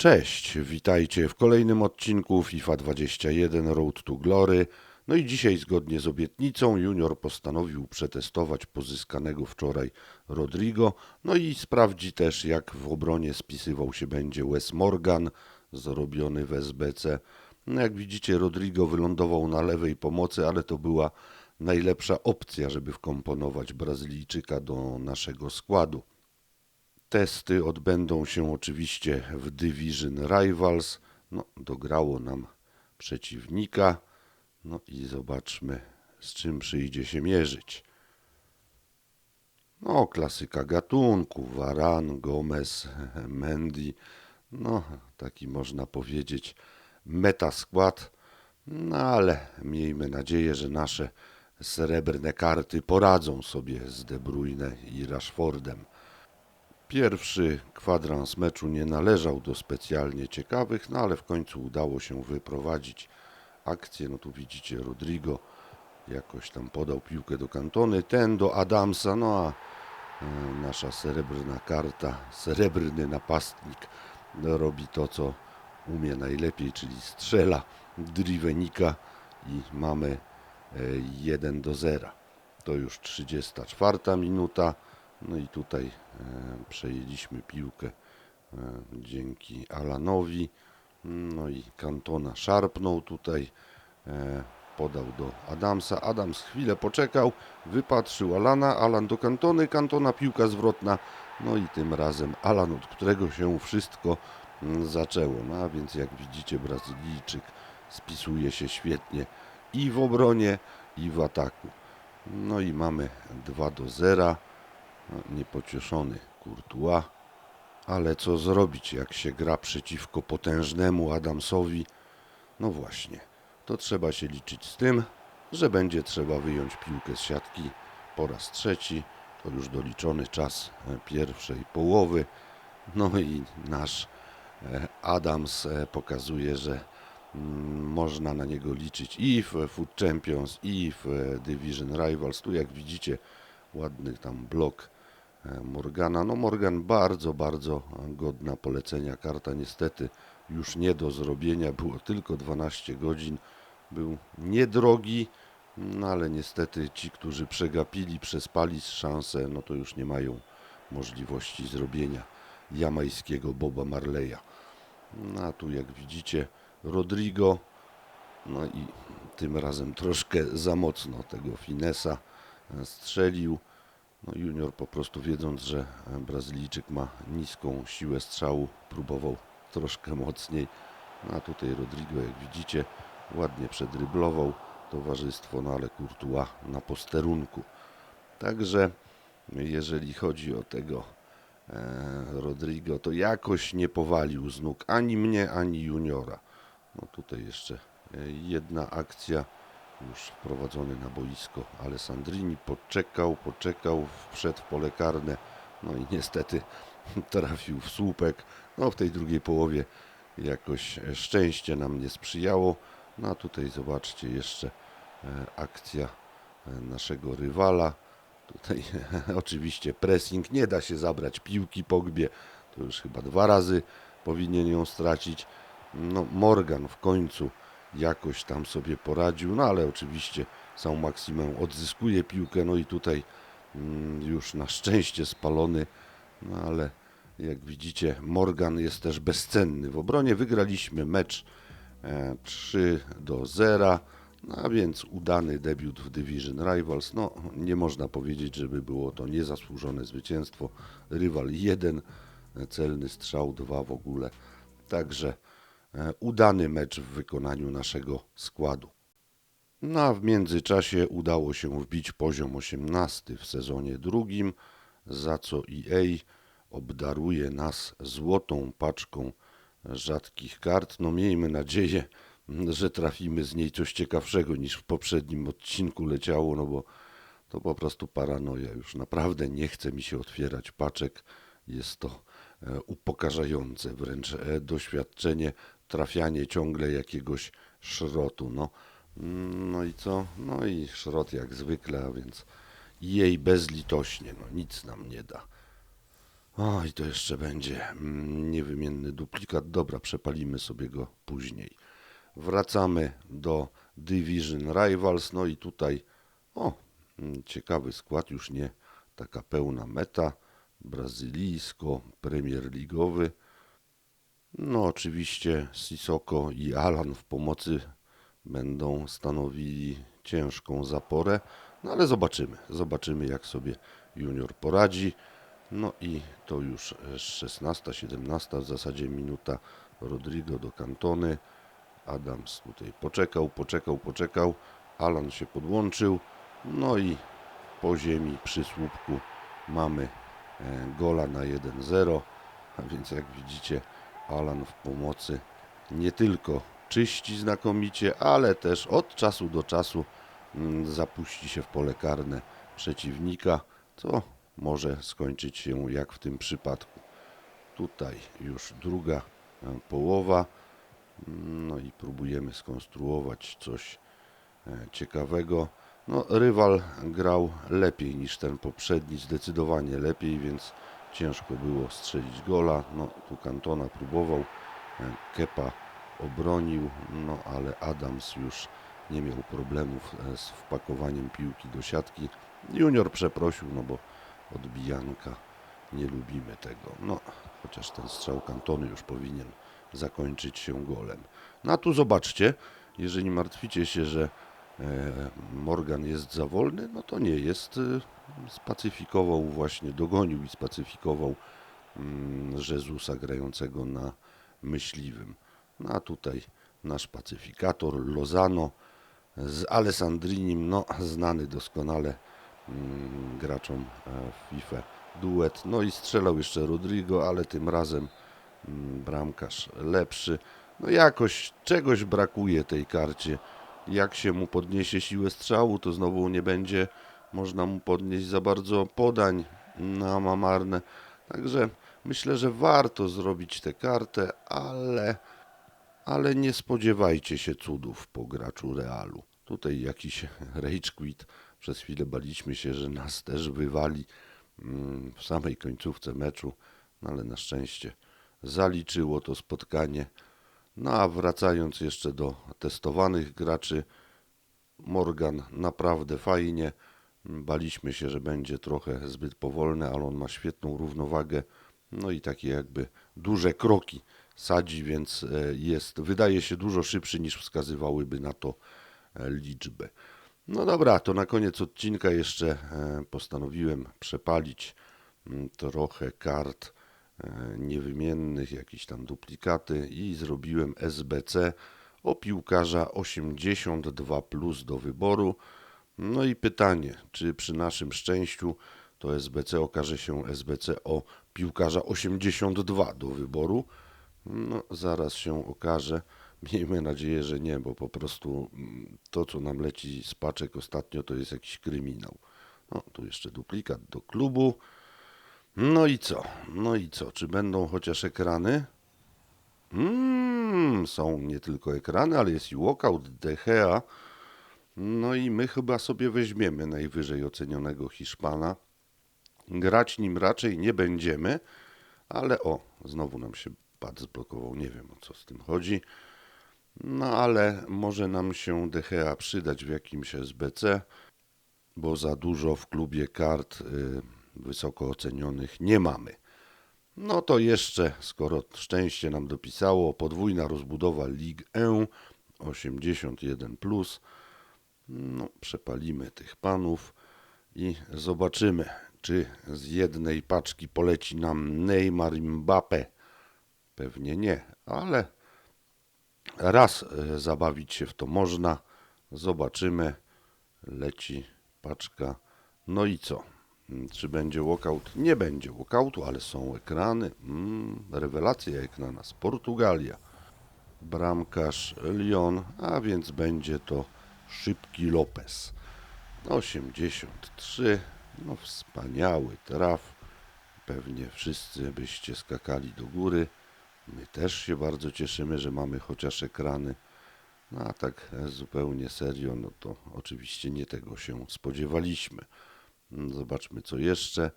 Cześć, witajcie w kolejnym odcinku FIFA 21 Road to Glory. No i dzisiaj zgodnie z obietnicą Junior postanowił przetestować pozyskanego wczoraj Rodrigo, no i sprawdzi też jak w obronie spisywał się będzie Wes Morgan, zrobiony w SBC. No jak widzicie Rodrigo wylądował na lewej pomocy, ale to była najlepsza opcja, żeby wkomponować Brazylijczyka do naszego składu. Testy odbędą się oczywiście w Division Rivals. No, dograło nam przeciwnika. No i zobaczmy, z czym przyjdzie się mierzyć. No, klasyka gatunku. Varan, Gomez, Mendy. No, taki można powiedzieć meta skład. No, ale miejmy nadzieję, że nasze srebrne karty poradzą sobie z De Bruyne i Rashfordem. Pierwszy kwadrans meczu nie należał do specjalnie ciekawych, no ale w końcu udało się wyprowadzić akcję. No tu widzicie Rodrigo jakoś tam podał piłkę do Kantony, ten do Adamsa, no a e, nasza srebrna karta, srebrny napastnik robi to, co umie najlepiej, czyli strzela Drivenika i mamy e, 1 do 0. To już 34 minuta. No i tutaj e, przejęliśmy piłkę e, dzięki Alanowi. No i Kantona szarpnął tutaj, e, podał do Adamsa. Adams chwilę poczekał, wypatrzył Alana, Alan do Kantony, Kantona piłka zwrotna. No i tym razem Alan, od którego się wszystko mm, zaczęło. No a więc jak widzicie Brazylijczyk spisuje się świetnie i w obronie i w ataku. No i mamy 2 do 0. Niepocieszony Courtois. Ale co zrobić, jak się gra przeciwko potężnemu Adamsowi? No właśnie, to trzeba się liczyć z tym, że będzie trzeba wyjąć piłkę z siatki po raz trzeci. To już doliczony czas pierwszej połowy. No i nasz e, Adams e, pokazuje, że mm, można na niego liczyć i w Food Champions, i w Division Rivals. Tu jak widzicie, ładny tam blok Morgana. No Morgan bardzo, bardzo godna polecenia. Karta niestety już nie do zrobienia. Było tylko 12 godzin. Był niedrogi, no ale niestety ci, którzy przegapili, przespali szansę, no to już nie mają możliwości zrobienia jamańskiego Boba Marleya. No a tu jak widzicie Rodrigo, no i tym razem troszkę za mocno tego Finesa strzelił. No junior po prostu wiedząc, że e, Brazylijczyk ma niską siłę strzału, próbował troszkę mocniej. No a tutaj Rodrigo, jak widzicie, ładnie przedryblował towarzystwo, no ale Courtois na posterunku. Także jeżeli chodzi o tego e, Rodrigo, to jakoś nie powalił z nóg ani mnie, ani juniora. No tutaj jeszcze e, jedna akcja, już wprowadzony na boisko Alessandrini, poczekał, poczekał, wszedł w pole karne, no i niestety trafił w słupek. No w tej drugiej połowie jakoś szczęście nam nie sprzyjało. No a tutaj zobaczcie jeszcze e, akcja e, naszego rywala. Tutaj oczywiście pressing, nie da się zabrać piłki Pogbie, to już chyba dwa razy powinien ją stracić. No Morgan w końcu jakoś tam sobie poradził, no ale oczywiście sam Maksimę odzyskuje piłkę, no i tutaj mm, już na szczęście spalony, no ale jak widzicie Morgan jest też bezcenny. W obronie wygraliśmy mecz e, 3 do 0, no a więc udany debiut w Division Rivals. No nie można powiedzieć, żeby było to niezasłużone zwycięstwo. Rywal 1, celny strzał 2 w ogóle. Także e, udany mecz w wykonaniu naszego składu. No a w międzyczasie udało się wbić poziom 18 w sezonie drugim, za co EA obdaruje nas złotą paczką rzadkich kart. No miejmy nadzieję, że trafimy z niej coś ciekawszego niż w poprzednim odcinku leciało, no bo to po prostu paranoja. Już naprawdę nie chce mi się otwierać paczek. Jest to e, upokarzające wręcz e, doświadczenie, trafianie ciągle jakiegoś szrotu. No, no i co? No i szrot jak zwykle, a więc jej bezlitośnie, no nic nam nie da. O, i to jeszcze będzie mm, niewymienny duplikat. Dobra, przepalimy sobie go później. Wracamy do Division Rivals. No i tutaj, o, mm, ciekawy skład, już nie taka pełna meta. Brazylijsko, Premier Ligowy. No, oczywiście Sisoko i Alan w pomocy będą stanowili ciężką zaporę, no ale zobaczymy. Zobaczymy, jak sobie junior poradzi. No i to już 16, 17 w zasadzie minuta Rodrigo do Cantony. Adams tutaj poczekał, poczekał, poczekał. Alan się podłączył. No i po ziemi przy słupku mamy e, gola na 1-0. A więc jak widzicie, Alan w pomocy nie tylko czyści znakomicie, ale też od czasu do czasu mm, zapuści się w pole karne przeciwnika, co może skończyć się jak w tym przypadku. Tutaj już druga e, połowa. No i próbujemy skonstruować coś e, ciekawego. No, rywal grał lepiej niż ten poprzedni, zdecydowanie lepiej, więc ciężko było strzelić gola. No, tu Kantona próbował, e, Kepa obronił, no ale Adams już nie miał problemów e, z wpakowaniem piłki do siatki. Junior przeprosił, no bo odbijanka nie lubimy tego. No, chociaż ten strzał Kantony już powinien zakończyć się golem. No a tu zobaczcie, jeżeli martwicie się, że Morgan jest za wolny, no to nie jest. e, Spacyfikował właśnie, dogonił i spacyfikował mm, Jezusa grającego na myśliwym. No a tutaj nasz pacyfikator Lozano z Alessandrinim, no znany doskonale mm, graczom e, FIFA duet. No i strzelał jeszcze Rodrigo, ale tym razem mm, bramkarz lepszy. No jakoś czegoś brakuje tej karcie. Jak się mu podniesie siłę strzału, to znowu nie będzie można mu podnieść za bardzo podań na mamarne. Także myślę, że warto zrobić tę kartę, ale ale nie spodziewajcie się cudów po graczu Realu. Tutaj jakiś rage quit. Przez chwilę baliśmy się, że nas też wywali mm, w samej końcówce meczu, no ale na szczęście zaliczyło to spotkanie. No a wracając jeszcze do testowanych graczy, Morgan naprawdę fajnie. Baliśmy się, że będzie trochę zbyt powolny, ale on ma świetną równowagę. No i takie jakby duże kroki sadzi, więc e, jest, wydaje się dużo szybszy niż wskazywałyby na to e, liczby. No dobra, to na koniec odcinka jeszcze e, postanowiłem przepalić mm, trochę kart niewymiennych, jakieś tam duplikaty i zrobiłem SBC o piłkarza 82 plus do wyboru. No i pytanie, czy przy naszym szczęściu to SBC okaże się SBC o piłkarza 82 do wyboru? No, zaraz się okaże. Miejmy nadzieję, że nie, bo po prostu mm, to, co nam leci z paczek ostatnio, to jest jakiś kryminał. No, tu jeszcze duplikat do klubu. No i co? No i co? Czy będą chociaż ekrany? Mm, są nie tylko ekrany, ale jest i walkout Gea. No i my chyba sobie weźmiemy najwyżej ocenionego Hiszpana. Grać nim raczej nie będziemy, ale o, znowu nam się pad zblokował. Nie wiem o co z tym chodzi. No ale może nam się DHA przydać w jakimś SBC, bo za dużo w klubie kart y, wysoko ocenionych nie mamy. No to jeszcze, skoro szczęście nam dopisało, podwójna rozbudowa League E 81. No, przepalimy tych panów i zobaczymy, czy z jednej paczki poleci nam Neymar Mbappe. Pewnie nie, ale raz e, zabawić się w to można. Zobaczymy. Leci paczka. No i co? Mm, Czy będzie walkout? Nie będzie walkoutu, ale są ekrany. Mm, rewelacja jak na nas. Portugalia. Bramkarz Lyon, a więc będzie to szybki Lopez. 83. No wspaniały traf. Pewnie wszyscy byście skakali do góry. My też się bardzo cieszymy, że mamy chociaż ekrany. No a tak zupełnie serio, no to oczywiście nie tego się spodziewaliśmy. Zobaczmy co jeszcze.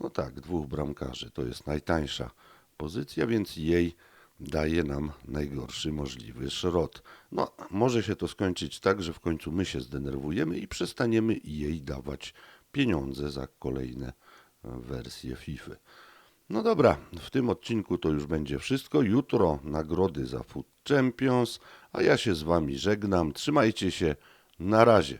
No tak, dwóch bramkarzy to jest najtańsza pozycja, więc jej daje nam najgorszy możliwy szrot. No, może się to skończyć tak, że w końcu my się zdenerwujemy i przestaniemy jej dawać pieniądze za kolejne e, wersje FIFA. No dobra, w tym odcinku to już będzie wszystko. Jutro nagrody za Food Champions, a ja się z wami żegnam. Trzymajcie się. Na razie.